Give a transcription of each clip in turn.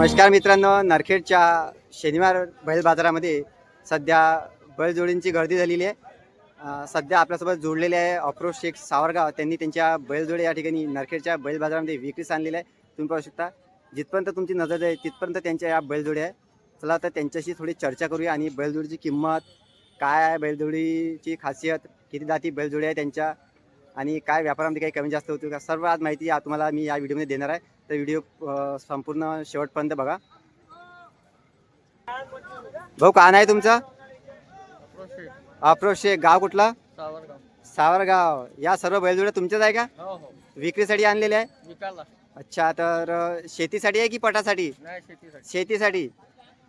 नमस्कार मित्रांनो नरखेडच्या शनिवार बैल बाजारामध्ये सध्या बैलजोडींची गर्दी झालेली आहे. सध्या आपल्यासोबत जोडलेले आहे अप्रोच शेख सावरगाव. त्यांनी त्यांच्या बैलजोडी या ठिकाणी नरखेडच्या बैल बाजारामध्ये विक्रीस आणलेल्या आहे. तुम्ही पाहू शकता जिथपर्यंत तुमची नजर जाईल तिथपर्यंत त्यांच्या या बैलजोडे आहे चला तर त्यांच्याशी थोडी चर्चा करूया आणि बैलजोडीची किंमत काय आहे बैलजोडीची खासियत किती जाती बैलजोडी आहे त्यांच्या आणि काय व्यापारामध्ये काही कमी जास्त होतील का? सर्व आज माहिती या तुम्हाला मी या व्हिडिओमध्ये देणार आहे. तर व्हिडिओ संपूर्ण शेवटपर्यंत बघा. भाऊ का नाही तुमचं? शेख. गाव कुठला? सावरगाव. सावरगाव या सर्व बैलजोड्या तुमच्याच आहे का? हो हो. विक्रीसाठी आणलेल्या आहे? अच्छा तर शेतीसाठी आहे की पटासाठी? नाही शेतीसाठी.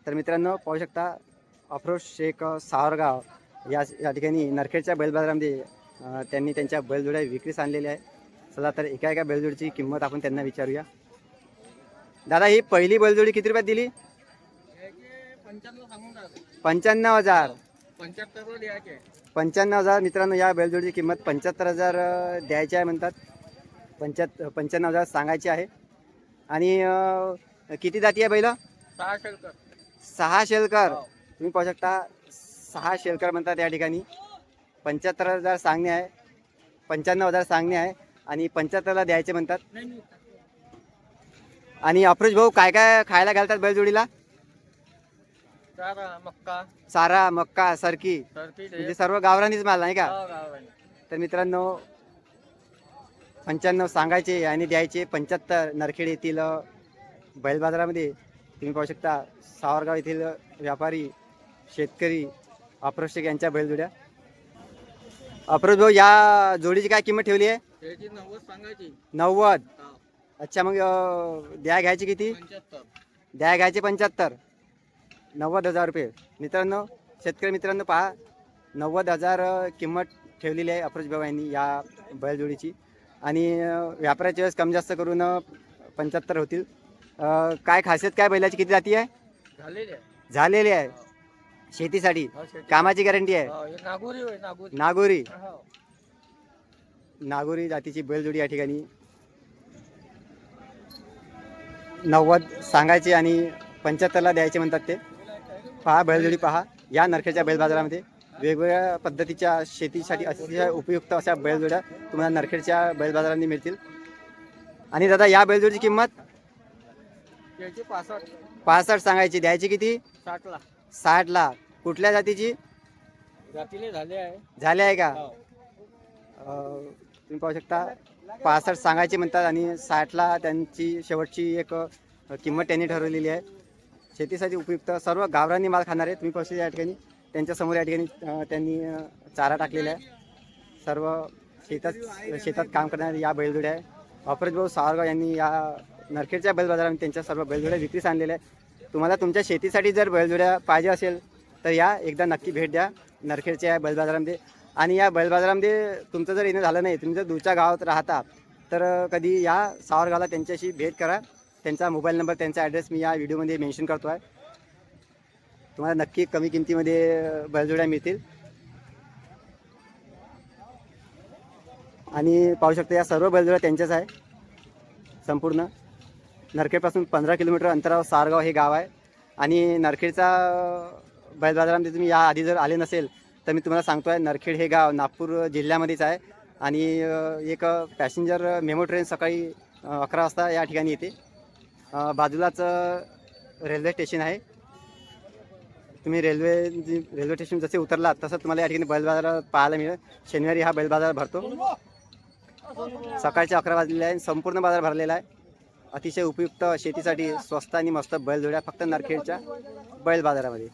तर मित्रांनो पाहू शकता अप्रोच शेख सावरगाव. या या ठिकाणी नरखेडच्या बैल बाजारामध्ये अ, त्यांनी त्यांच्या बैलजोड्या विक्रीस आणलेल्या आहे चला तर एका एका बैलजोडीची किंमत आपण त्यांना विचारूया. दादा ही पहिली बैलजोडी किती रुपयात दिली? पंच्याण्णव हजार. पंच्याहत्तर पंच्याण्णव हजार मित्रांनो या बैलजोडीची किंमत पंच्याहत्तर हजार द्यायची आहे म्हणतात. पंच्याहत्तर पंच्याण्णव हजार सांगायची आहे. आणि किती जाती आहे बैल? सहा शेलकर सहा शेलकर. तुम्ही पाहू शकता सहा शेलकर म्हणतात या ठिकाणी. पंच्याहत्तर हजार सांगणे आहे. पंच्याण्णव हजार सांगणे आहे. आणि पंच्याहत्तरला द्यायचे म्हणतात. आणि अप्रोच भाऊ काय काय खायला घालतात बैलजोडीला? चारा मक्का. चारा मक्का सरकी. सरकी म्हणजे सर्व गावरानीच माल नाही का? गावरानी. तर मित्रांनो पंच्याण्णव सांगायचे आणि द्यायचे. पंच्याहत्तर नरखेड येथील बैल बाजारामध्ये तुम्ही पाहू शकता सावरगाव येथील व्यापारी शेतकरी अप्रोशक यांच्या बैलजोड्या. अप्रोच भाऊ या जोडीची काय किंमत ठेवली आहे? नव्वद सांगायची. नव्वद. हा. अच्छा मग द्या घ्यायची किती? द्या घ्यायचे पंच्याहत्तर. नव्वद हजार रुपये. मित्रांनो शेतकरी मित्रांनो पहा. नव्वद हजार किंमत ठेवलेली आहे अप्रोच भाऊ यांनी या बैलजोडीची. आणि व्यापाराच्या वेळेस कमी जास्त करून पंच्याहत्तर होतील. काय खासियत काय? बैलाची किती जाती आहे? झालेले आहे. शेतीसाठी. हो, शेती. कामाची गॅरंटी आहे. हो, नागोरी होय नागोरी. नागोरी. हो. नागोरी जातीची बैलजोडी या ठिकाणी नव्वद सांगायचे आणि पंच्याहत्तरला द्यायचे म्हणतात ते. पहा बैलजोडी पहा. या नरखेच्या बैल बाजारामध्ये वेगवेगळ्या पद्धतीच्या शेतीसाठी अतिशय उपयुक्त अशा बैलजोड्या तुम्हाला नरखेडच्या बैल बाजारांनी मिळतील. आणि दादा या बैलजोडीची किंमत? पासष्ट. पासष्ट सांगायची. द्यायची किती? साठला साठला कुठल्या जातीची? झाले आहे. झाले आहे का? हो. तुम्ही पाहू शकता पासष्ट सांगायचे म्हणतात आणि साठला त्यांची शेवटची एक किंमत त्यांनी ठरवलेली आहे. शेतीसाठी उपयुक्त सर्व गावरानी माल खाणारे तुम्ही पाहू शकता या ठिकाणी त्यांच्यासमोर या ठिकाणी त्यांनी चारा टाकलेला आहे. सर्व शेतात शेतात काम करणारे या बैलजोड्या आहे. अफरज भाऊ सावरगाव यांनी या नरखेडच्या बैल बाजारामध्ये त्यांच्या सर्व बैलजोड्या विक्रीस आणलेल्या आहे तुम्हाला तुमच्या शेतीसाठी जर बैलजोड्या पाहिजे असेल तर या एकदा नक्की भेट द्या नरखेडच्या या बैल बाजारामध्ये आणि या बैलबाजारामध्ये तुमचं जर येणं झालं नाही तुम्ही जर दूरच्या गावात राहता तर कधी या सावरगावला त्यांच्याशी भेट करा. त्यांचा मोबाईल नंबर त्यांचा ॲड्रेस मी या व्हिडिओमध्ये मेन्शन करतो आहे तुम्हाला नक्की कमी किमतीमध्ये बैलजोड्या मिळतील. आणि पाहू शकता या सर्व बैलजोड्या त्यांच्याच आहे. संपूर्ण. नरखेडपासून पंधरा किलोमीटर अंतरावर सारगाव हे गाव आहे. आणि नरखेडचा बैलबाजारामध्ये बैल बाजारामध्ये तुम्ही या आधी जर आले नसेल तर मी तुम्हाला सांगतो आहे नरखेड हे गाव नागपूर जिल्ह्यामध्येच आहे. आणि एक पॅसेंजर मेमो ट्रेन सकाळी अकरा वाजता या ठिकाणी येते. बाजूलाच रेल्वे स्टेशन आहे. तुम्ही रेल्वे जी- रेल्वे स्टेशन जसे उतरलात तसं तुम्हाला या ठिकाणी बैल बाजार पाहायला मिळेल. शनिवारी हा बैल बाजार भरतो. सकाळचे अकरा वाजलेले आहे संपूर्ण बाजार भरलेला आहे. अतिशय उपयुक्त शेतीसाठी स्वस्त आणि मस्त बैलजोड्या फक्त नरखेडच्या बैल बाजारामध्ये